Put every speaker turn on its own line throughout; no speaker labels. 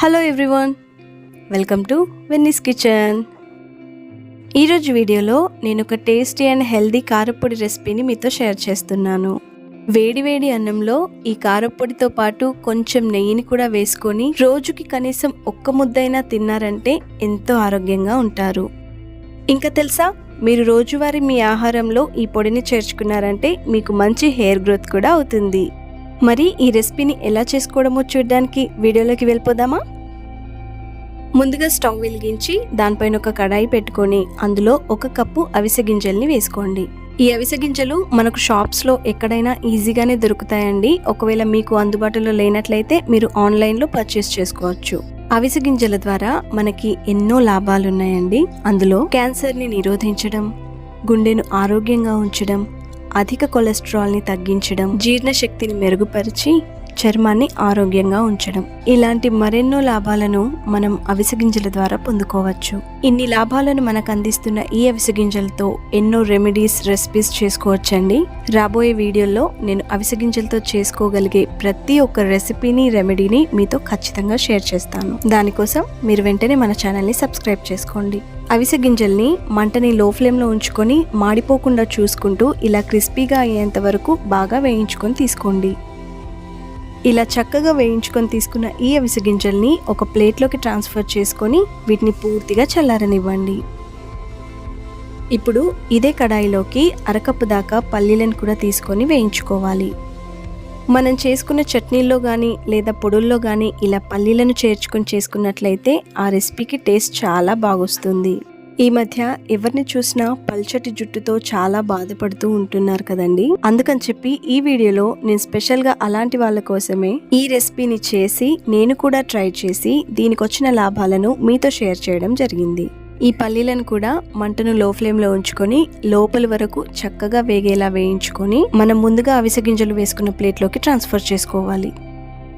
Hello everyone welcome to Venny's kitchen ఈరోజు వీడియోలో నేను ఒక టేస్టీ అండ్ హెల్దీ కారపొడి రెసిపీని మీతో షేర్ చేస్తున్నాను. వేడి వేడి అన్నంలో ఈ కారపొడితో పాటు కొంచెం నెయ్యిని కూడా వేసుకొని రోజుకి కనీసం ఒక్క ముద్దైనా తిన్నారంటే ఎంతో ఆరోగ్యంగా ఉంటారు. ఇంకా తెలుసా? మీరు రోజువారీ మీ ఆహారంలో ఈ పొడిని చేర్చుకున్నారంటే మీకు మంచి హెయిర్ గ్రోత్ కూడా అవుతుంది. మరి ఈ రెసిపీని ఎలా చేసుకోవడమో చూడడానికి వీడియోలోకి వెళ్ళిపోదామా? ముందుగా స్టవ్ వెలిగించి దానిపైన ఒక కడాయి పెట్టుకొని అందులో ఒక కప్పు అవిసె గింజల్ని వేసుకోండి. ఈ అవిసె గింజలు మనకు షాప్స్లో ఎక్కడైనా ఈజీగానే దొరుకుతాయండి. ఒకవేళ మీకు అందుబాటులో లేనట్లయితే మీరు ఆన్లైన్లో పర్చేస్ చేసుకోవచ్చు. అవిసె గింజల ద్వారా మనకి ఎన్నో లాభాలు ఉన్నాయండి అందులో క్యాన్సర్ని నిరోధించడం గుండెను ఆరోగ్యంగా ఉంచడం అధిక కొలెస్ట్రాల్ని తగ్గించడం జీర్ణశక్తిని మెరుగుపరిచి చర్మాన్ని ఆరోగ్యంగా ఉంచడం. ఇలాంటి మరెన్నో లాభాలను మనం అవిసె గింజల ద్వారా పొందుకోవచ్చు. ఇన్ని లాభాలను మనకు అందిస్తున్న ఈ అవిసె గింజలతో ఎన్నో రెమెడీస్ రెసిపీస్ చేసుకోవచ్చండి. రాబోయే వీడియోలో నేను అవిసె గింజలతో చేసుకోగలిగే ప్రతి ఒక్క రెసిపీని రెమెడీని మీతో ఖచ్చితంగా షేర్ చేస్తాను. దానికోసం మీరు వెంటనే మన ఛానల్ని సబ్స్క్రైబ్ చేసుకోండి. అవిసె గింజల్ని మంటని లో ఫ్లేమ్లో ఉంచుకొని మాడిపోకుండా చూసుకుంటూ ఇలా క్రిస్పీగా అయ్యేంత వరకు బాగా వేయించుకొని తీసుకోండి. ఇలా చక్కగా వేయించుకొని తీసుకున్న ఈ అవిసె గింజల్ని ఒక ప్లేట్లోకి ట్రాన్స్ఫర్ చేసుకొని వీటిని పూర్తిగా చల్లారనివ్వండి. ఇప్పుడు ఇదే కడాయిలోకి అరకప్పు దాకా పల్లీలను కూడా తీసుకొని వేయించుకోవాలి. మనం చేసుకున్న చట్నీల్లో కానీ లేదా పొడుల్లో కానీ ఇలా పల్లీలను చేర్చుకొని చేసుకున్నట్లయితే ఆ రెసిపీకి టేస్ట్ చాలా బాగొస్తుంది. ఈ మధ్య ఎవరిని చూసినా పల్చటి జుట్టుతో చాలా బాధపడుతూ ఉంటున్నారు కదండి. అందుకని చెప్పి ఈ వీడియోలో నేను స్పెషల్గా అలాంటి వాళ్ళ కోసమే ఈ రెసిపీని చేసి నేను కూడా ట్రై చేసి దీనికి వచ్చిన లాభాలను మీతో షేర్ చేయడం జరిగింది. ఈ పల్లీలను కూడా మంటను లో ఫ్లేమ్లో ఉంచుకొని లోపల వరకు చక్కగా వేగేలా వేయించుకొని మనం ముందుగా అవిసె గింజలు వేసుకున్న ప్లేట్లోకి ట్రాన్స్ఫర్ చేసుకోవాలి.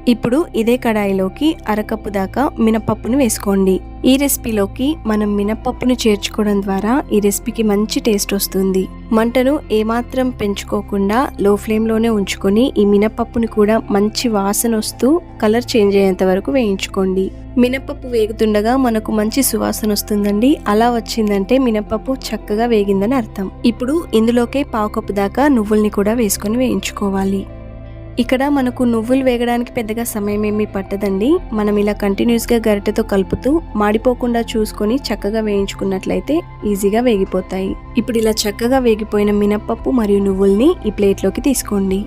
ఇప్పుడు ఇదే కడాయిలోకి అరకప్పు దాకా మినపప్పును వేసుకోండి. ఈ రెసిపీలోకి మనం మినపప్పును చేర్చుకోవడం ద్వారా ఈ రెసిపీకి మంచి టేస్ట్ వస్తుంది. మంటను ఏమాత్రం పెంచుకోకుండా లో ఫ్లేమ్లోనే ఉంచుకొని ఈ మినపప్పుని కూడా మంచి వాసన వస్తూ కలర్ చేంజ్ అయ్యేంత వరకు వేయించుకోండి. మినపప్పు వేగుతుండగా మనకు మంచి సువాసన వస్తుందండి. అలా వచ్చిందంటే మినపప్పు చక్కగా వేగిందని అర్థం. ఇప్పుడు ఇందులోకే పావు కప్పు దాకా నువ్వుల్ని కూడా వేసుకొని వేయించుకోవాలి. ఇక్కడ మనకు నువ్వులు వేగడానికి పెద్దగా సమయం ఏమీ పట్టదండి. మనం ఇలా కంటిన్యూస్గా గరిటెతో కలుపుతూ మాడిపోకుండా చూసుకొని చక్కగా వేయించుకున్నట్లయితే ఈజీగా వేగిపోతాయి. ఇప్పుడు ఇలా చక్కగా వేగిపోయిన మినప్పప్పు మరియు నువ్వుల్ని ఈ ప్లేట్లోకి తీసుకోండి.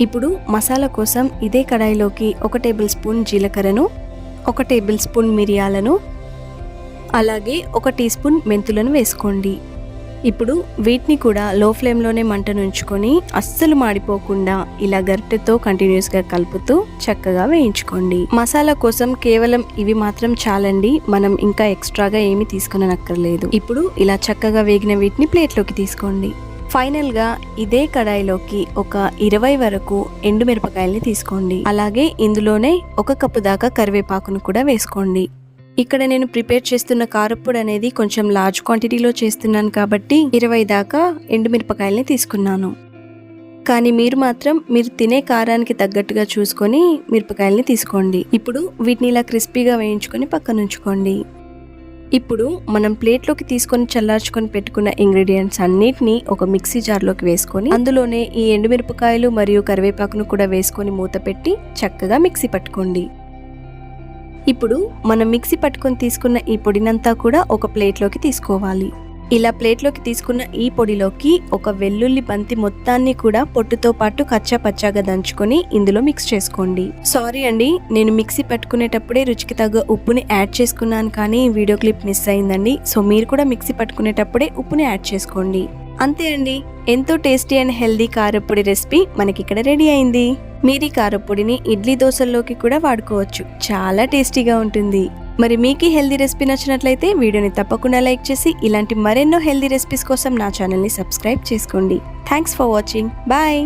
ఇప్పుడు మసాలా కోసం ఇదే కడాయిలోకి ఒక టేబుల్ స్పూన్ జీలకర్రను ఒక టేబుల్ స్పూన్ మిరియాలను అలాగే ఒక టీ స్పూన్ మెంతులను వేసుకోండి. ఇప్పుడు వీటిని కూడా లో ఫ్లేమ్లోనే మంటను ఉంచుకొని అస్సలు మాడిపోకుండా ఇలా గరిటెతో కంటిన్యూస్గా కలుపుతూ చక్కగా వేయించుకోండి. మసాలా కోసం కేవలం ఇవి మాత్రం చాలండి. మనం ఇంకా ఎక్స్ట్రాగా ఏమీ తీసుకునక్కర్లేదు ఇప్పుడు ఇలా చక్కగా వేగిన వీటిని ప్లేట్లోకి తీసుకోండి. ఫైనల్గా ఇదే కడాయిలోకి ఒక ఇరవై వరకు ఎండుమిరపకాయల్ని తీసుకోండి. అలాగే ఇందులోనే ఒక కప్పు దాకా కరివేపాకును కూడా వేసుకోండి. ఇక్కడ నేను ప్రిపేర్ చేస్తున్న కారప్పొడి అనేది కొంచెం లార్జ్ క్వాంటిటీలో చేస్తున్నాను కాబట్టి ఇరవై దాకా ఎండుమిరపకాయలని తీసుకున్నాను. కానీ మీరు మాత్రం మీరు తినే కారానికి తగ్గట్టుగా చూసుకొని మిరపకాయల్ని తీసుకోండి. ఇప్పుడు వీటిని ఇలా క్రిస్పీగా వేయించుకొని పక్కన ఉంచుకోండి. ఇప్పుడు మనం ప్లేట్లోకి తీసుకొని చల్లార్చుకొని పెట్టుకున్న ఇంగ్రీడియంట్స్ అన్నిటిని ఒక మిక్సీ జార్లోకి వేసుకొని అందులోనే ఈ ఎండుమిరపకాయలు మరియు కరివేపాకును కూడా వేసుకొని మూత పెట్టి చక్కగా మిక్సీ పట్టుకోండి. ఇప్పుడు మనం మిక్సీ పట్టుకొని తీసుకున్న ఈ పొడినంతా కూడా ఒక ప్లేట్లోకి తీసుకోవాలి. ఇలా ప్లేట్లోకి తీసుకున్న ఈ పొడిలోకి ఒక వెల్లుల్లి బంతి మొత్తాన్ని కూడా పొట్టుతో పాటు కచ్చా పచ్చాగా దంచుకొని ఇందులో మిక్స్ చేసుకోండి. సారీ అండి నేను మిక్సీ పట్టుకునేటప్పుడే రుచికి తగ్గ ఉప్పుని యాడ్ చేసుకున్నాను కానీ వీడియో క్లిప్ మిస్ అయిందండి. సో మీరు కూడా మిక్సీ పట్టుకునేటప్పుడే ఉప్పుని యాడ్ చేసుకోండి. అంతే అండి ఎంతో టేస్టీ అండ్ హెల్దీ కారపొడి రెసిపీ మనకి ఇక్కడ రెడీ అయింది. మీరు కారపొడిని ఇడ్లీ దోశల్లోకి కూడా వాడుకోవచ్చు. చాలా టేస్టీగా ఉంటుంది. మరి మీకు హెల్దీ రెసిపీ నచ్చినట్లయితే వీడియోని తప్పకుండా లైక్ చేసి ఇలాంటి మరెన్నో హెల్దీ రెసిపీస్ కోసం నా ఛానల్ని సబ్స్క్రైబ్ చేసుకోండి. Thanks for watching. బాయ్!